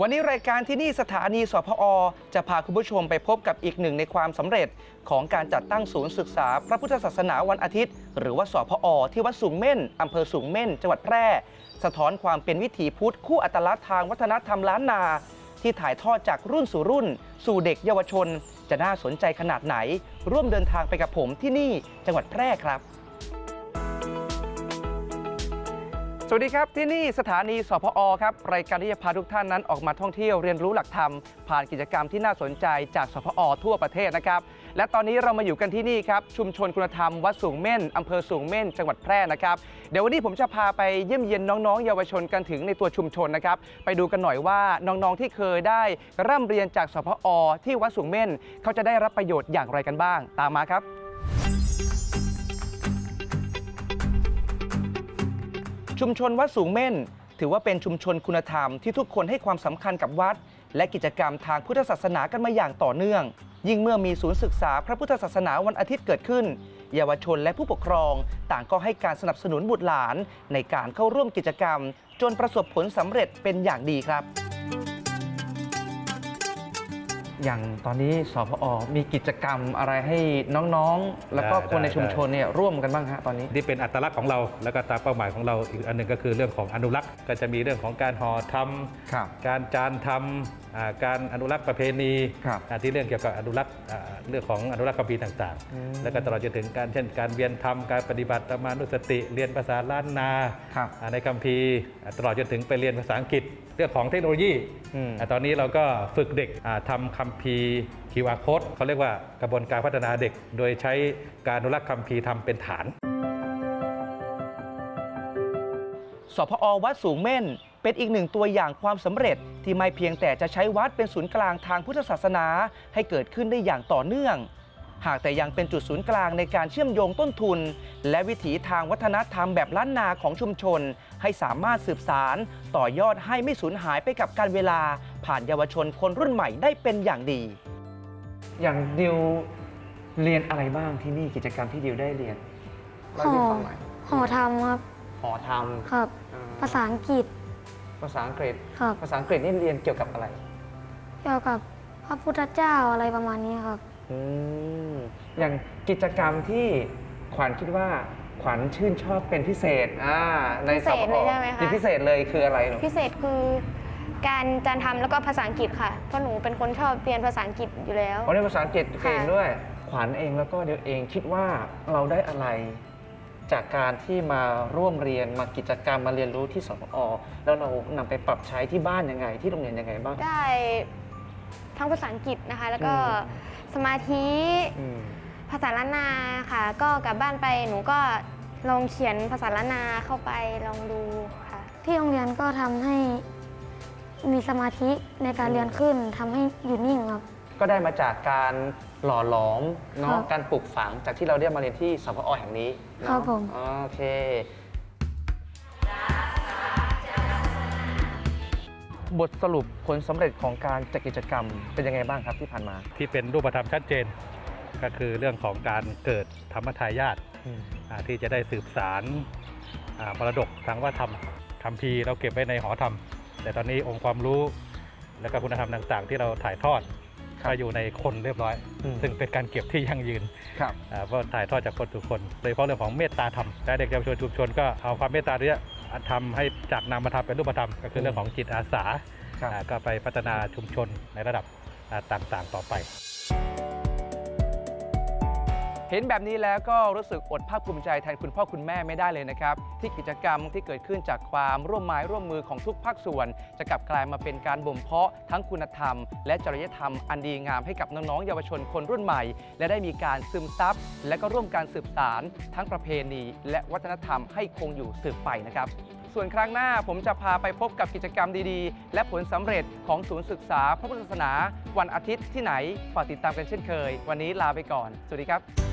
วันนี้รายการที่นี่สถานีสพอ จะพาคุณผู้ชมไปพบกับอีกหนึ่งในความสำเร็จ ของการจัดตั้งศูนย์ศึกษาพระพุทธศาสนาวันอาทิตย์ หรือว่าสพอ ที่วัดสูงเม่นอำเภอสูงเม่น จังหวัดแพร่ สะท้อนความเป็นวิถีพุทธคู่อัตลักษณ์ทางวัฒนธรรมล้านนา ที่ถ่ายทอดจากรุ่นสู่รุ่น สู่เด็กเยาวชน จะน่าสนใจขนาดไหน ร่วมเดินทางไปกับผมที่นี่จังหวัดแพร่ครับ วัสดีครับ ที่นี่สถานีสพอครับรายการที่จะพาทุกท่านนั้นออกมาท่องเที่ยวเรียนรู้หลักธรรม ผ่านกิจกรรมที่น่าสนใจจากสพอทั่วประเทศนะครับ และตอนนี้เรามาอยู่กันที่นี่ครับชุมชนคุณธรรมวัดสูงเม่นอำเภอสูงเม่น จังหวัดแพร่นะครับเดี๋ยววันนี้ผมจะพาไปเยี่ยมเยียนน้องๆ เยาวชนกันถึงในตัวชุมชนนะครับไปดูกันหน่อยว่าน้องๆที่เคยได้ร่ำเรียนจากสพอที่วัดสูงเม่นเขาจะได้รับประโยชน์อย่างไรกันบ้าง ตามมาครับ ชุมชนวัดสูงเม่น ถือว่าเป็นชุมชนคุณธรรมที่ทุกคนให้ความสำคัญกับวัด และกิจกรรมทางพุทธศาสนากันมาอย่างต่อเนื่อง ยิ่งเมื่อมีศูนย์ศึกษาพระพุทธศาสนาวันอาทิตย์เกิดขึ้น เยาวชนและผู้ปกครอง ต่างก็ให้การสนับสนุนบุตรหลาน ในการเข้าร่วมกิจกรรม จนประสบผลสำเร็จเป็นอย่างดีครับ อย่างตอนนี้สพอมีกิจกรรมอะไรให้น้องๆ แล้วก็ได้คนในได้ ชุมชนเนี่ยร่วมกันบ้างฮะตอนนี้ ที่เป็นอัตลักษณ์ของเรา แล้วก็ตามเป้าหมายของเราอีกอันหนึ่งก็คือเรื่องของอนุรักษ์ ก็จะมีเรื่องของการห่อทำครับการจานทำอ่าการอนุรักษ์ประเพณีครับอ่าที่เรื่องเกี่ยวกับอนุรักษ์อ่าเรื่องของอนุรักษ์คัมภีร์ต่างอืม ๆ แล้วก็ตลอดจนถึงการเช่น การเรียนทำการปฏิบัติธรรมานุสติ เรียนภาษาล้านนา ครับ อ่าในคัมภีร์อ่าตลอดจนถึงไปเรียนภาษาอังกฤษ เรื่องของเทคโนโลยีอืมอ่าตอนนี้เราก็ฝึกเด็กอ่าทำคัมภีร์ QR code เขาเรียกว่ากระบวนการพัฒนาเด็ก โดยใช้การอนุรักษ์คัมภีร์ทำเป็นฐาน สพอวัดสูงเม่น เป็นอีกหนึ่งตัวอย่างความสำเร็จที่ไม่เพียงแต่จะใช้วัดเป็นศูนย์กลางทางพุทธศาสนา ให้เกิดขึ้นได้อย่างต่อเนื่อง หากแต่ยังเป็นจุดศูนย์กลางในการเชื่อมโยงต้นทุน และวิถีทางวัฒนธรรมแบบล้านนาของชุมชน ให้สามารถสืบสาร ต่อยอดให้ไม่สูญหายไปกับการเวลา ผ่านเยาวชนคนรุ่นใหม่ได้เป็นอย่างดี อย่างดิวเรียนอะไรบ้างที่นี่กิจกรรมที่ดิวได้เรียนห่อห่อทำครับ หอธรรมครับภาษาอังกฤษภาษาอังกฤษ ครับ ภาษาอังกฤษนี่เรียนเกี่ยวกับอะไร เกี่ยวกับพระพุทธเจ้าอะไรประมาณนี้ครับ อืมอย่างกิจกรรมที่ขวัญคิดว่าขวัญชื่นชอบเป็นพิเศษอ่าในพิเศษเลยใช่ไหมคะที่พิเศษเลยคืออะไรหนูพิเศษคือ การการทำแล้วก็ภาษาอังกฤษค่ะ เพราะหนูเป็นคนชอบเรียนภาษาอังกฤษอยู่แล้ว เพราะในภาษาอังกฤษเก่งค่ะด้วย ขวัญเองแล้วก็เดี๋ยวเองคิดว่าเราได้อะไร จากการที่มาร่วมเรียนมากิจกรรมมาเรียนรู้ที่สพอแล้วเรานำไปปรับใช้ที่บ้านยังไง ที่โรงเรียนยังไงบ้าง ได้ทั้งภาษาอังกฤษนะคะ แล้วก็อืมสมาธิอืมภาษาล้านนาค่ะ ก็กลับบ้านไปหนูก็ลองเขียนภาษาล้านนาเข้าไปลองดูค่ะ ที่โรงเรียนก็ทำให้ มีสมาธิในการเรียนขึ้นทำให้อยู่นิ่งครับ ก็ได้มาจากการหล่อหลอมเนาะครับการปลูกฝังจากที่เราได้มาเรียนที่สพอแห่งนี้เนาะครับผม โอเค บทสรุปผลสำเร็จของการจัดกิจกรรมเป็นยังไงบ้างครับที่ผ่านมาที่เป็นรูปธรรมชัดเจน ก็คือเรื่องของการเกิดธรรมทายาทอ่าที่จะได้สืบสารอ่ามรดกทางวัฒนธรรมคำพีร์เราเก็บไว้ในหอธรรม แต่ตอนนี้องค์ความรู้และก็คุณธรรมต่างๆ ที่เราถ่ายทอดครับก็อยู่ในคนเรียบร้อยอืมซึ่งเป็นการเก็บที่ยั่งยืนครับอ่าเพราะถ่ายทอดจากคนสู่คนโดยเฉพาะเรื่องของเมตตาธรรมและเด็กเยาวชนชุมชนก็เอาความเมตตาเนี้ยทำให้จากนามธรรมเป็นรูปธรรม ก็คือเรื่องของจิตอาสาครับอ่าก็ไปพัฒนาชุมชนในระดับอ่าต่างๆ ต่อไป เห็นแบบนี้แล้วก็รู้สึกอดภาคภูมิใจแทนคุณพ่อคุณแม่ไม่ได้เลยนะครับ ที่กิจกรรมที่เกิดขึ้นจากความร่วมไม้ร่วมมือของทุกภาคส่วน จะกลับกลายมาเป็นการบ่มเพาะทั้งคุณธรรม และจริยธรรมอันดีงามให้กับน้องๆเยาวชนคนรุ่นใหม่ และได้มีการซึมซับและก็ร่วมการสืบสารทั้งประเพณี และวัฒนธรรมให้คงอยู่สืบไปนะครับส่วนครั้งหน้าผมจะพาไปพบกับกิจกรรมดีๆ และผลสำเร็จของศูนย์ศึกษาพระพุทธศาสนา วันอาทิตย์ที่ไหนฝากติดตามกันเช่นเคย วันนี้ลาไปก่อน สวัสดีครับ